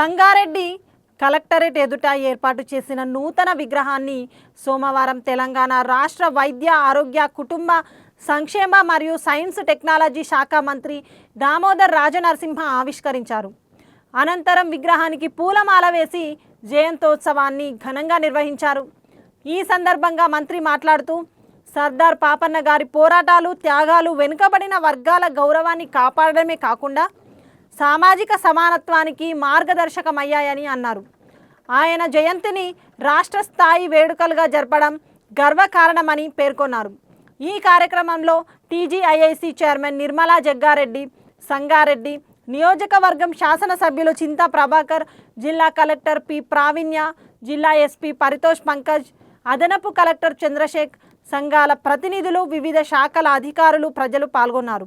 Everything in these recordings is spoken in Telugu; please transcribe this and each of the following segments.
సంగారెడ్డి కలెక్టరేట్ ఎదుట ఏర్పాటు చేసిన నూతన విగ్రహాన్ని సోమవారం తెలంగాణ రాష్ట్ర వైద్య ఆరోగ్య కుటుంబ సంక్షేమ మరియు సైన్స్ టెక్నాలజీ శాఖ మంత్రి దామోదర్ రాజనరసింహ ఆవిష్కరించారు. అనంతరం విగ్రహానికి పూలమాల వేసి జయంతోత్సవాన్ని ఘనంగా నిర్వహించారు. ఈ సందర్భంగా మంత్రి మాట్లాడుతూ సర్దార్ పాపన్న గారి పోరాటాలు త్యాగాలు వెనుకబడిన వర్గాల గౌరవాన్ని కాపాడడమే కాకుండా సామాజిక సమానత్వానికి మార్గదర్శకమయ్యాయని అన్నారు. ఆయన జయంతిని రాష్ట్ర స్థాయి వేడుకలుగా జరపడం గర్వకారణమని పేర్కొన్నారు. ఈ కార్యక్రమంలో టీజీఐఐసి చైర్మన్ నిర్మలా జగ్గారెడ్డి సంగారెడ్డి నియోజకవర్గం శాసనసభ్యులు చింతా ప్రభాకర్ జిల్లా కలెక్టర్ పి ప్రావీణ్య జిల్లా ఎస్పీ పరితోష్ పంకజ్ అదనపు కలెక్టర్ చంద్రశేఖర్ సంఘాల ప్రతినిధులు వివిధ శాఖల అధికారులు ప్రజలు పాల్గొన్నారు.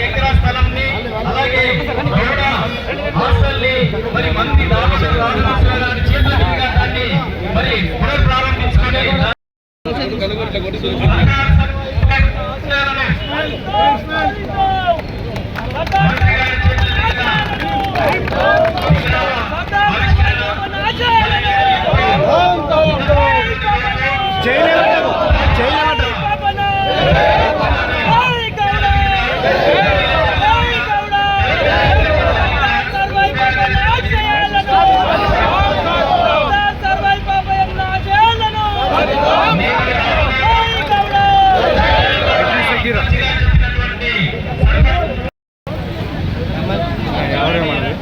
ఎకరా స్థలంని అలాగే గౌడ హాస్టల్ని మరి మంది దామోదర చేతుల మరి పునఃప్రారంభించుకొని ಮಾಡಿದ್ವಿ